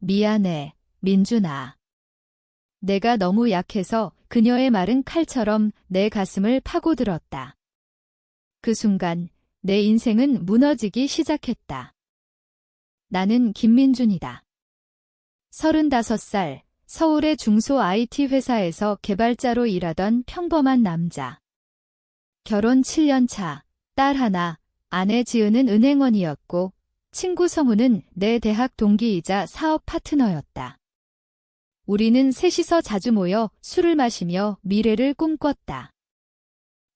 미안해, 민준아. 내가 너무 약해서 그녀의 말은 칼처럼 내 가슴을 파고들었다. 그 순간 내 인생은 무너지기 시작했다. 나는 김민준이다. 35살, 서울의 중소 IT 회사에서 개발자로 일하던 평범한 남자. 결혼 7년 차, 딸 하나, 아내 지은은 은행원이었고, 친구 성우는 내 대학 동기이자 사업 파트너였다. 우리는 셋이서 자주 모여 술을 마시며 미래를 꿈꿨다.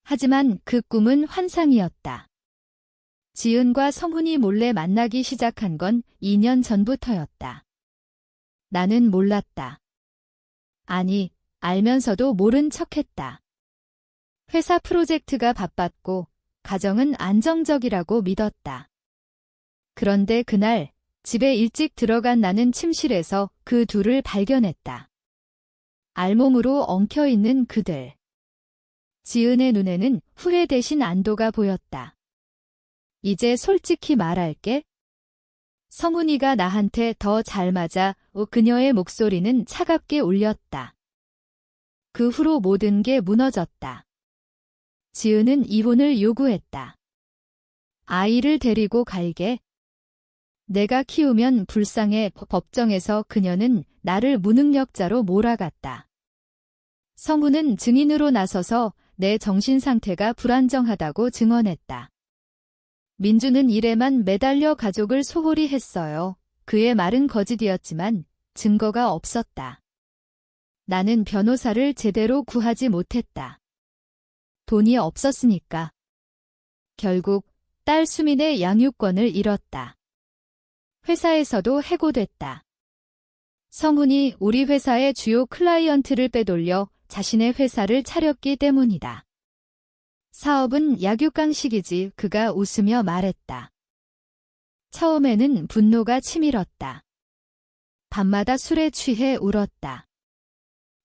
하지만 그 꿈은 환상이었다. 지은과 성훈이 몰래 만나기 시작한 건 2년 전부터였다. 나는 몰랐다. 아니, 알면서도 모른 척했다. 회사 프로젝트가 바빴고, 가정은 안정적이라고 믿었다. 그런데 그날 집에 일찍 들어간 나는 침실에서 그 둘을 발견했다. 알몸으로 엉켜있는 그들. 지은의 눈에는 후회 대신 안도가 보였다. 이제 솔직히 말할게. 성훈이가 나한테 더 잘 맞아 어, 그녀의 목소리는 차갑게 울렸다. 그 후로 모든 게 무너졌다. 지은은 이혼을 요구했다. 아이를 데리고 갈게. 내가 키우면 불쌍해 법정에서 그녀는 나를 무능력자로 몰아갔다. 성우는 증인으로 나서서 내 정신 상태가 불안정하다고 증언했다. 민주는 일에만 매달려 가족을 소홀히 했어요. 그의 말은 거짓이었지만 증거가 없었다. 나는 변호사를 제대로 구하지 못했다. 돈이 없었으니까. 결국 딸 수민의 양육권을 잃었다. 회사에서도 해고됐다. 성훈이 우리 회사의 주요 클라이언트를 빼돌려 자신의 회사를 차렸기 때문이다. 사업은 약육강식이지 그가 웃으며 말했다. 처음에는 분노가 치밀었다. 밤마다 술에 취해 울었다.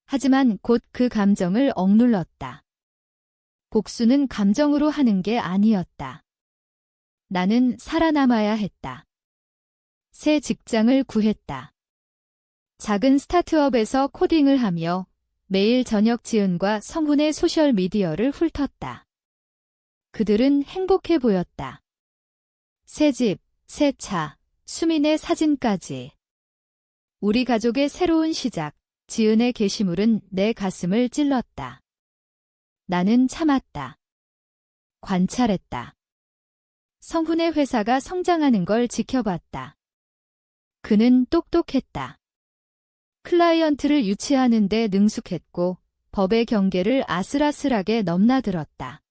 하지만 곧 그 감정을 억눌렀다. 복수는 감정으로 하는 게 아니었다. 나는 살아남아야 했다. 새 직장을 구했다. 작은 스타트업에서 코딩을 하며 매일 저녁 지은과 성훈의 소셜미디어를 훑었다. 그들은 행복해 보였다. 새 집, 새 차, 수민의 사진까지. 우리 가족의 새로운 시작, 지은의 게시물은 내 가슴을 찔렀다. 나는 참았다. 관찰했다. 성훈의 회사가 성장하는 걸 지켜봤다. 그는 똑똑했다. 클라이언트를 유치하는 데 능숙했고 법의 경계를 아슬아슬하게 넘나들었다.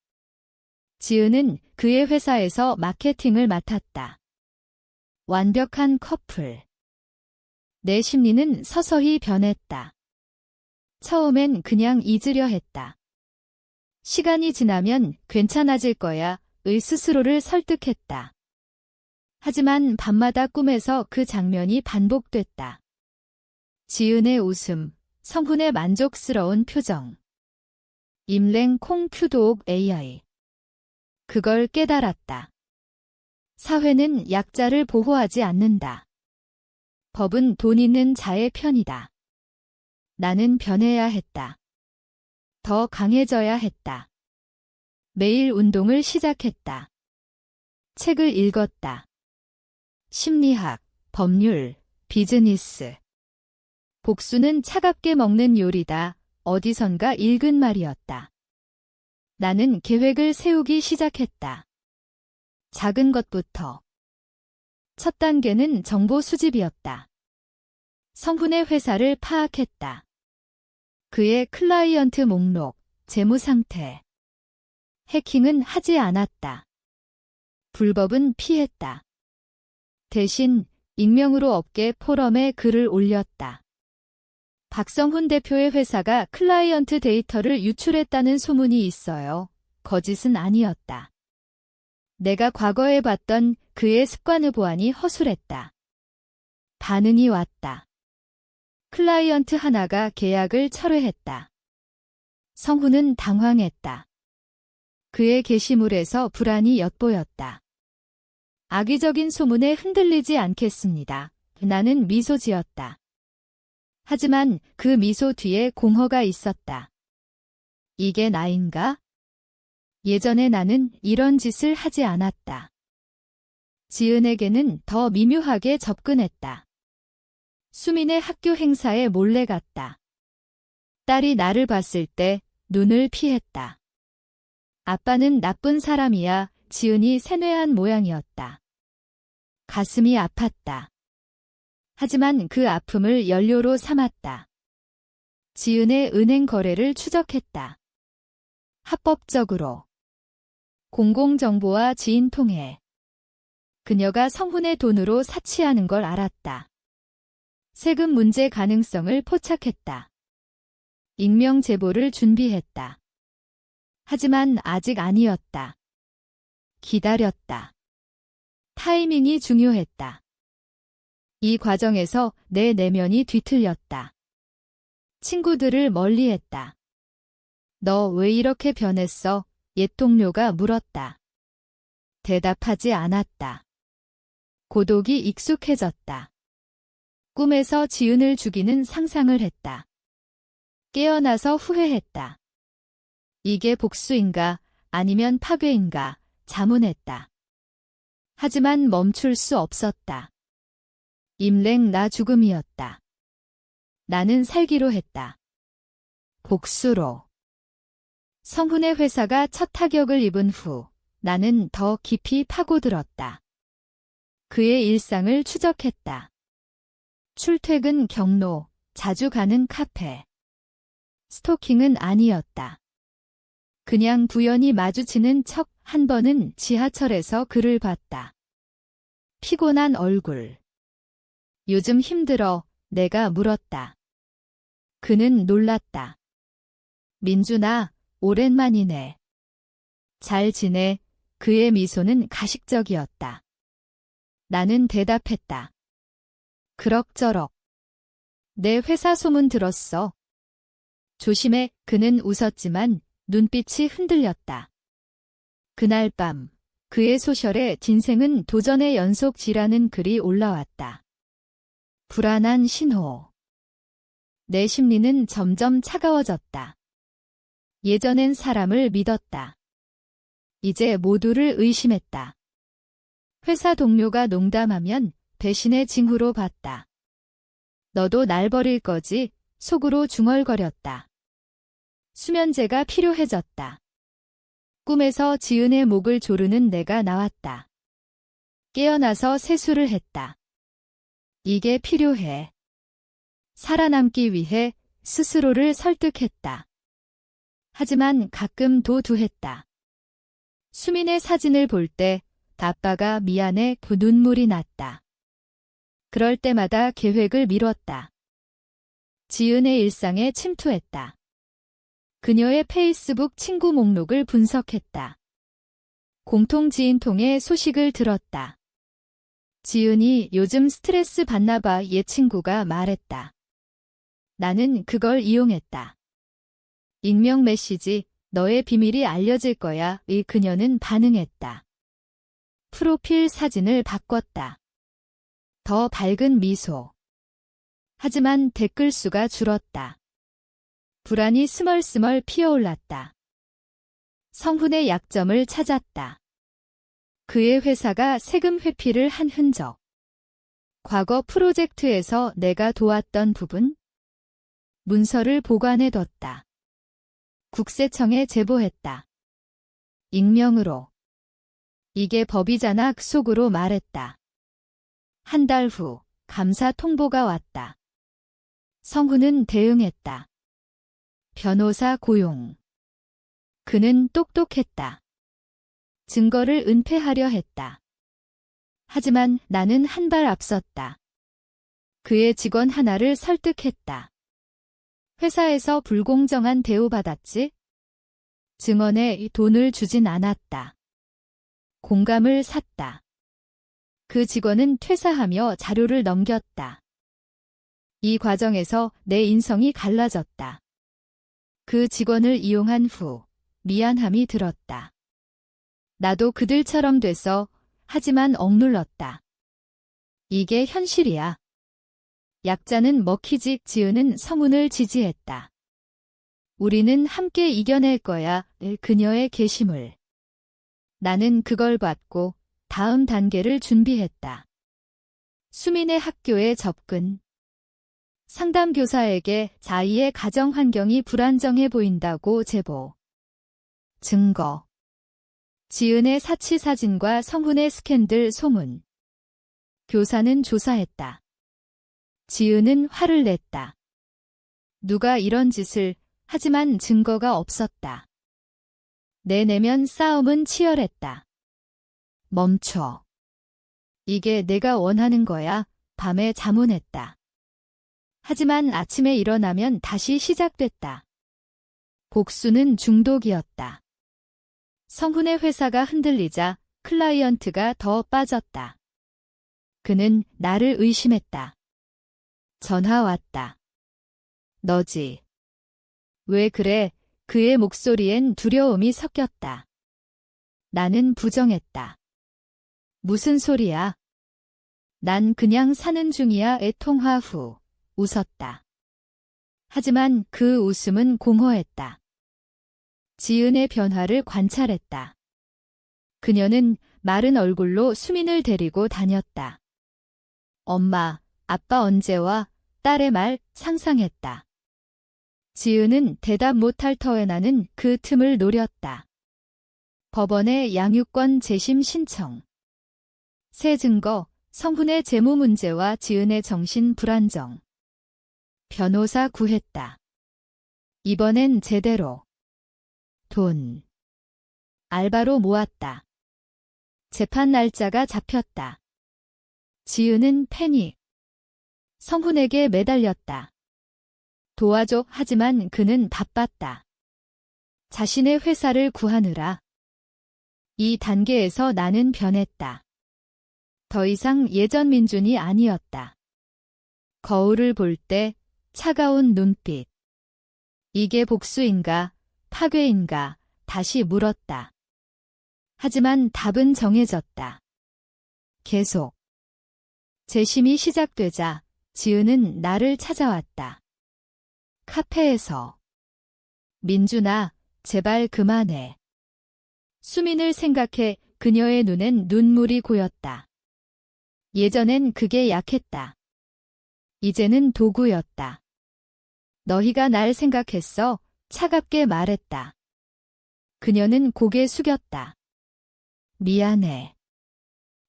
지은은 그의 회사에서 마케팅을 맡았다. 완벽한 커플. 내 심리는 서서히 변했다. 처음엔 그냥 잊으려 했다. 시간이 지나면 괜찮아질 거야 의 스스로를 설득했다. 하지만 밤마다 꿈에서 그 장면이 반복됐다. 지은의 웃음, 성훈의 만족스러운 표정. 임랭 콩큐도옥 AI. 그걸 깨달았다. 사회는 약자를 보호하지 않는다. 법은 돈 있는 자의 편이다. 나는 변해야 했다. 더 강해져야 했다. 매일 운동을 시작했다. 책을 읽었다. 심리학, 법률, 비즈니스. 복수는 차갑게 먹는 요리다. 어디선가 읽은 말이었다. 나는 계획을 세우기 시작했다. 작은 것부터. 첫 단계는 정보 수집이었다. 성훈의 회사를 파악했다. 그의 클라이언트 목록, 재무 상태, 해킹은 하지 않았다. 불법은 피했다. 대신 익명으로 업계 포럼에 글을 올렸다. 박성훈 대표의 회사가 클라이언트 데이터를 유출했다는 소문이 있어요. 거짓은 아니었다. 내가 과거에 봤던 그의 습관을 보아니 허술했다. 반응이 왔다. 클라이언트 하나가 계약을 철회했다. 성훈은 당황했다. 그의 게시물에서 불안이 엿보였다. 악의적인 소문에 흔들리지 않겠습니다. 나는 미소 지었다. 하지만 그 미소 뒤에 공허가 있었다. 이게 나인가? 예전에 나는 이런 짓을 하지 않았다. 지은에게는 더 미묘하게 접근했다. 수민의 학교 행사에 몰래 갔다. 딸이 나를 봤을 때 눈을 피했다. 아빠는 나쁜 사람이야 지은이 세뇌한 모양이었다. 가슴이 아팠다. 하지만 그 아픔을 연료로 삼았다. 지은의 은행 거래를 추적했다. 합법적으로. 공공정보와 지인 통해. 그녀가 성훈의 돈으로 사치하는 걸 알았다. 세금 문제 가능성을 포착했다. 익명 제보를 준비했다. 하지만 아직 아니었다. 기다렸다. 타이밍이 중요했다. 이 과정에서 내 내면이 뒤틀렸다. 친구들을 멀리했다. 너 왜 이렇게 변했어? 옛 동료가 물었다. 대답하지 않았다. 고독이 익숙해졌다. 꿈에서 지은을 죽이는 상상을 했다. 깨어나서 후회했다. 이게 복수인가 아니면 파괴인가 자문했다. 하지만 멈출 수 없었다. 임랭 나 죽음이었다. 나는 살기로 했다. 복수로. 성훈의 회사가 첫 타격을 입은 후 나는 더 깊이 파고들었다. 그의 일상을 추적했다. 출퇴근 경로, 자주 가는 카페. 스토킹은 아니었다. 그냥 부연히 마주치는 척 한 번은 지하철에서 그를 봤다. 피곤한 얼굴. 요즘 힘들어 내가 물었다. 그는 놀랐다. 민준아, 오랜만이네. 잘 지내. 그의 미소는 가식적이었다. 나는 대답했다. 그럭저럭. 내 회사 소문 들었어. 조심해. 그는 웃었지만 눈빛이 흔들렸다. 그날 밤 그의 소설에 진생은 도전의 연속지라는 글이 올라왔다. 불안한 신호. 내 심리는 점점 차가워졌다. 예전엔 사람을 믿었다. 이제 모두를 의심했다. 회사 동료가 농담하면 배신의 징후로 봤다. 너도 날 버릴 거지 속으로 중얼거렸다. 수면제가 필요해졌다. 꿈에서 지은의 목을 조르는 내가 나왔다. 깨어나서 세수를 했다. 이게 필요해. 살아남기 위해 스스로를 설득했다. 하지만 가끔 도두했다. 수민의 사진을 볼 때 아빠가 미안해 그 눈물이 났다. 그럴 때마다 계획을 미뤘다. 지은의 일상에 침투했다. 그녀의 페이스북 친구 목록을 분석했다. 공통 지인 통해 소식을 들었다. 지은이 요즘 스트레스 받나 봐 얘 친구가 말했다. 나는 그걸 이용했다. 익명 메시지, 너의 비밀이 알려질 거야. 의 그녀는 반응했다. 프로필 사진을 바꿨다. 더 밝은 미소. 하지만 댓글 수가 줄었다. 불안이 스멀스멀 피어올랐다. 성훈의 약점을 찾았다. 그의 회사가 세금 회피를 한 흔적. 과거 프로젝트에서 내가 도왔던 부분? 문서를 보관해뒀다. 국세청에 제보했다. 익명으로. 이게 법이잖아 속으로 말했다. 한 달 후 감사 통보가 왔다. 성훈은 대응했다. 변호사 고용. 그는 똑똑했다. 증거를 은폐하려 했다. 하지만 나는 한 발 앞섰다. 그의 직원 하나를 설득했다. 회사에서 불공정한 대우받았지? 증언에 돈을 주진 않았다. 공감을 샀다. 그 직원은 퇴사하며 자료를 넘겼다. 이 과정에서 내 인성이 갈라졌다. 그 직원을 이용한 후 미안함이 들었다. 나도 그들처럼 돼서 하지만 억눌렀다. 이게 현실이야. 약자는 먹히직 지은은 성운을 지지했다. 우리는 함께 이겨낼 거야. 그녀의 게심을. 나는 그걸 받고 다음 단계를 준비했다. 수민의 학교에 접근. 상담교사에게 자이의 가정 환경이 불안정해 보인다고 제보. 증거. 지은의 사치 사진과 성훈의 스캔들 소문. 교사는 조사했다. 지은은 화를 냈다. 누가 이런 짓을 하지만 증거가 없었다. 내 내면 싸움은 치열했다. 멈춰. 이게 내가 원하는 거야. 밤에 자문했다. 하지만 아침에 일어나면 다시 시작됐다. 복수는 중독이었다. 성훈의 회사가 흔들리자 클라이언트가 더 빠졌다. 그는 나를 의심했다. 전화 왔다. 너지. 왜 그래? 그의 목소리엔 두려움이 섞였다. 나는 부정했다. 무슨 소리야? 난 그냥 사는 중이야 애 통화 후 웃었다. 하지만 그 웃음은 공허했다. 지은의 변화를 관찰했다. 그녀는 마른 얼굴로 수민을 데리고 다녔다. 엄마, 아빠 언제 와? 딸의 말 상상했다. 지은은 대답 못할 터에 나는 그 틈을 노렸다. 법원에 양육권 재심 신청. 새 증거, 성훈의 재무 문제와 지은의 정신 불안정. 변호사 구했다. 이번엔 제대로. 돈. 알바로 모았다. 재판 날짜가 잡혔다. 지은은 패닉. 성훈에게 매달렸다. 도와줘 하지만 그는 바빴다. 자신의 회사를 구하느라. 이 단계에서 나는 변했다. 더 이상 예전 민준이 아니었다. 거울을 볼 때 차가운 눈빛. 이게 복수인가, 파괴인가, 다시 물었다. 하지만 답은 정해졌다. 계속. 재심이 시작되자 지은은 나를 찾아왔다. 카페에서. 민준아, 제발 그만해. 수민을 생각해 그녀의 눈엔 눈물이 고였다. 예전엔 그게 약했다. 이제는 도구였다. 너희가 날 생각했어? 차갑게 말했다. 그녀는 고개 숙였다. 미안해.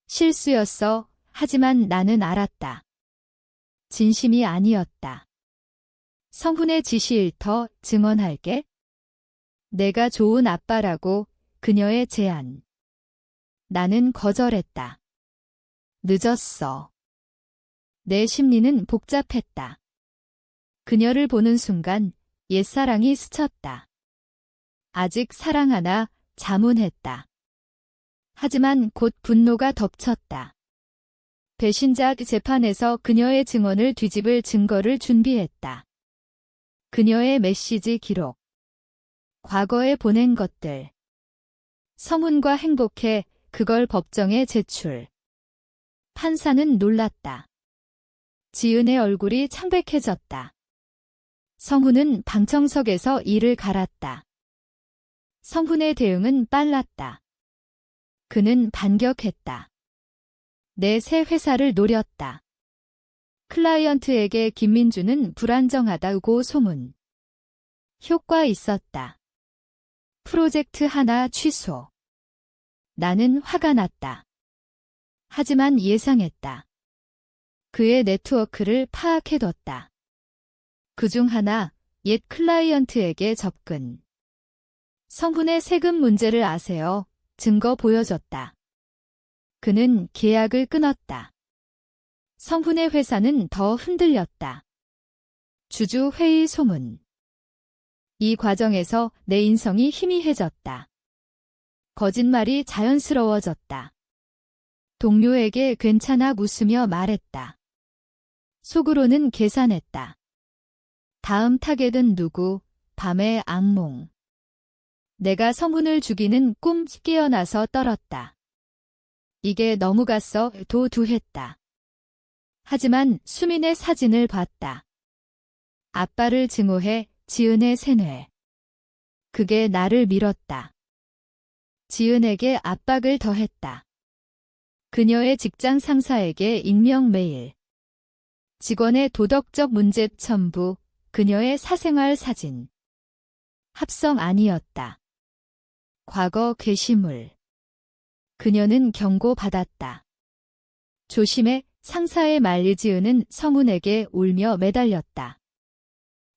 실수였어. 하지만 나는 알았다. 진심이 아니었다. 성훈의 지시일 터 증언할게. 내가 좋은 아빠라고 그녀의 제안. 나는 거절했다. 늦었어. 내 심리는 복잡했다. 그녀를 보는 순간 옛사랑이 스쳤다. 아직 사랑하나 자문했다. 하지만 곧 분노가 덮쳤다. 배신자 재판에서 그녀의 증언을 뒤집을 증거를 준비했다. 그녀의 메시지 기록. 과거에 보낸 것들. 성훈과 행복해 그걸 법정에 제출. 판사는 놀랐다. 지은의 얼굴이 창백해졌다. 성훈은 방청석에서 이를 갈았다. 성훈의 대응은 빨랐다. 그는 반격했다. 내 새 회사를 노렸다. 클라이언트에게 김민주는 불안정하다고 소문. 효과 있었다. 프로젝트 하나 취소. 나는 화가 났다. 하지만 예상했다. 그의 네트워크를 파악해뒀다. 그중 하나, 옛 클라이언트에게 접근. 성훈의 세금 문제를 아세요? 증거 보여줬다. 그는 계약을 끊었다. 성훈의 회사는 더 흔들렸다. 주주 회의 소문. 이 과정에서 내 인성이 희미해졌다. 거짓말이 자연스러워졌다. 동료에게 괜찮아 웃으며 말했다. 속으로는 계산했다. 다음 타겟은 누구? 밤의 악몽. 내가 성훈을 죽이는 꿈 깨어나서 떨었다. 이게 너무 갔어 도두했다. 하지만 수민의 사진을 봤다. 아빠를 증오해 지은의 세뇌. 그게 나를 밀었다. 지은에게 압박을 더했다. 그녀의 직장 상사에게 익명 메일. 직원의 도덕적 문제 첨부, 그녀의 사생활 사진. 합성 아니었다. 과거 게시물. 그녀는 경고받았다. 조심해 상사의 말 지은은 성훈에게 울며 매달렸다.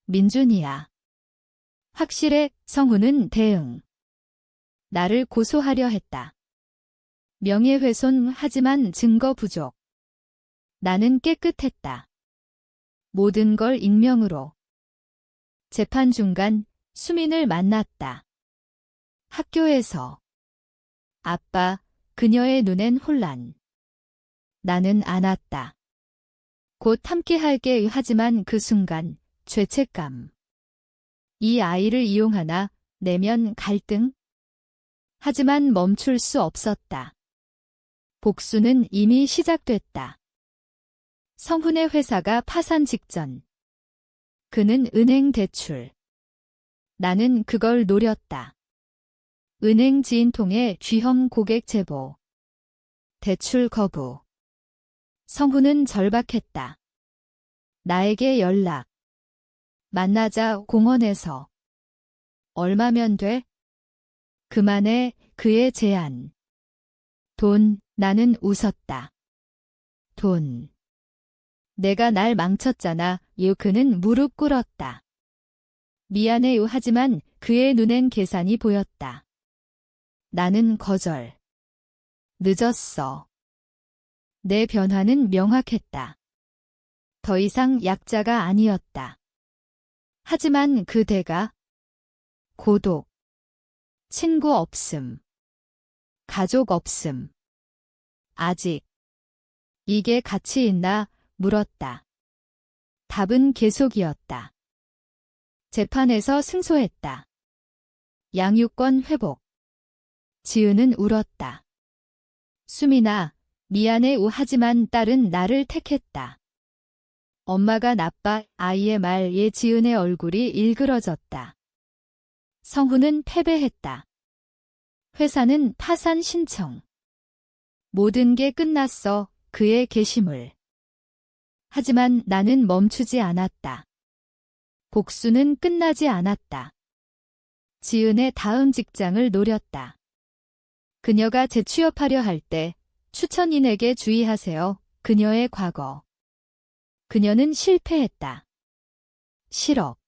민준이야. 확실해 성훈은 대응. 나를 고소하려 했다. 명예훼손 하지만 증거 부족. 나는 깨끗했다. 모든 걸 익명으로. 재판 중간 수민을 만났다. 학교에서. 아빠, 그녀의 눈엔 혼란. 나는 안았다. 곧 함께할게 하지만 그 순간 죄책감. 이 아이를 이용하나 내면 갈등? 하지만 멈출 수 없었다. 복수는 이미 시작됐다. 성훈의 회사가 파산 직전. 그는 은행 대출. 나는 그걸 노렸다. 은행 지인 통해 쥐험 고객 제보. 대출 거부. 성훈은 절박했다. 나에게 연락. 만나자 공원에서. 얼마면 돼? 그만해 그의 제안. 돈, 나는 웃었다. 돈. 내가 날 망쳤잖아. 유 그는 무릎 꿇었다. 미안해요 하지만 그의 눈엔 계산이 보였다. 나는 거절. 늦었어. 내 변화는 명확했다. 더 이상 약자가 아니었다. 하지만 그대가 고독, 친구 없음, 가족 없음. 아직 이게 가치 있나 물었다. 답은 계속이었다. 재판에서 승소했다. 양육권 회복. 지은은 울었다. 수민아, 미안해 우 하지만 딸은 나를 택했다. 엄마가 나빠 아이의 말에 지은의 얼굴이 일그러졌다. 성훈은 패배했다. 회사는 파산 신청. 모든 게 끝났어 그의 게시물. 하지만 나는 멈추지 않았다. 복수는 끝나지 않았다. 지은의 다음 직장을 노렸다. 그녀가 재취업하려 할 때 추천인에게 주의하세요. 그녀의 과거. 그녀는 실패했다. 실업.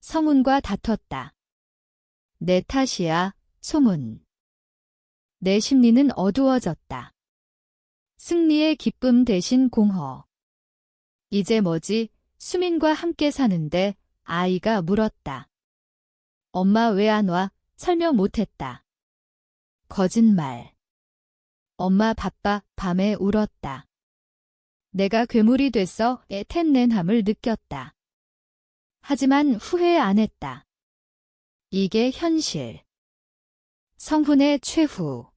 성운과 다퉜다. 내 탓이야, 소문. 내 심리는 어두워졌다. 승리의 기쁨 대신 공허. 이제 뭐지? 수민과 함께 사는데 아이가 물었다. 엄마 왜 안 와? 설명 못했다. 거짓말. 엄마 바빠 밤에 울었다. 내가 괴물이 됐어 애텐넨함을 느꼈다. 하지만 후회 안 했다. 이게 현실. 성훈의 최후.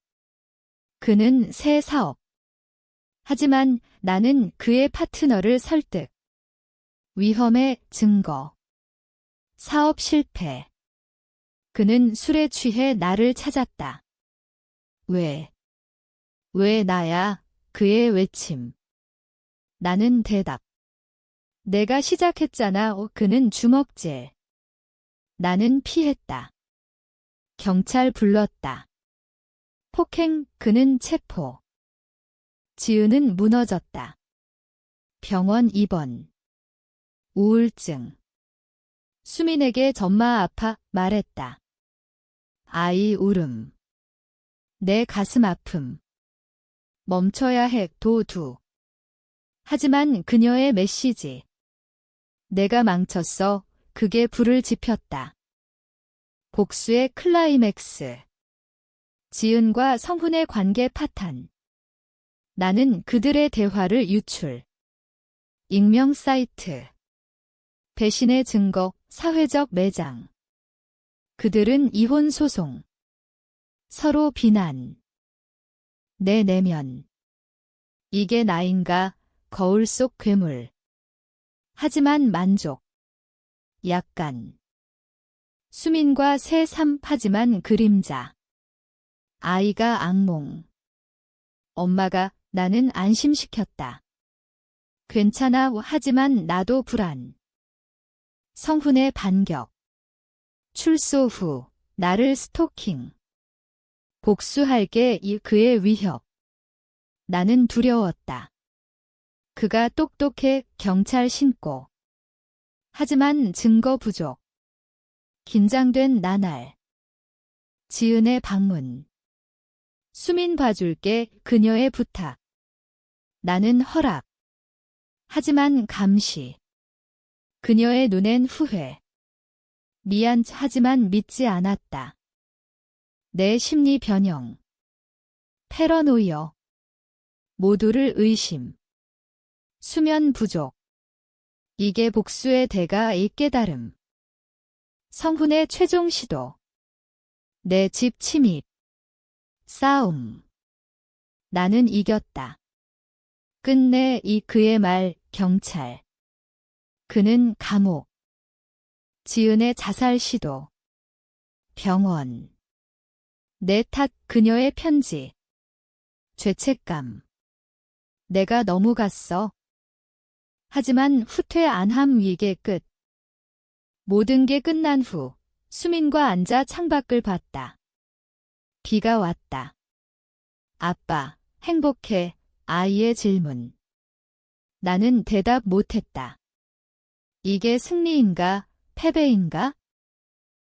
그는 새 사업. 하지만 나는 그의 파트너를 설득. 위험의 증거. 사업 실패. 그는 술에 취해 나를 찾았다. 왜? 왜 나야? 그의 외침. 나는 대답. 내가 시작했잖아. 어, 그는 주먹질. 나는 피했다. 경찰 불렀다. 폭행, 그는 체포. 지은은 무너졌다. 병원 입원. 우울증. 수민에게 전마 아파 말했다. 아이 울음. 내 가슴 아픔. 멈춰야 해 도두. 하지만 그녀의 메시지. 내가 망쳤어. 그게 불을 지폈다. 복수의 클라이맥스. 지은과 성훈의 관계 파탄. 나는 그들의 대화를 유출. 익명 사이트. 배신의 증거, 사회적 매장. 그들은 이혼 소송. 서로 비난. 내 내면. 이게 나인가? 거울 속 괴물. 하지만 만족. 약간. 수민과 새 삼파지만 그림자. 아이가 악몽. 엄마가 나는 안심시켰다. 괜찮아 하지만 나도 불안. 성훈의 반격. 출소 후 나를 스토킹. 복수할게 이 그의 위협. 나는 두려웠다. 그가 똑똑해 경찰 신고. 하지만 증거 부족. 긴장된 나날. 지은의 방문. 수민 봐줄게 그녀의 부탁. 나는 허락. 하지만 감시. 그녀의 눈엔 후회. 미안 하지만 믿지 않았다. 내 심리 변형. 패러노이어. 모두를 의심. 수면 부족. 이게 복수의 대가 이 깨달음. 성훈의 최종 시도. 내 집 침입. 싸움. 나는 이겼다. 끝내 이 그의 말 경찰. 그는 감옥. 지은의 자살 시도. 병원. 내 탓 그녀의 편지. 죄책감. 내가 너무 갔어. 하지만 후퇴 안함 위계 끝. 모든 게 끝난 후 수민과 앉아 창밖을 봤다. 비가 왔다. 아빠, 행복해. 아이의 질문. 나는 대답 못했다. 이게 승리인가, 패배인가?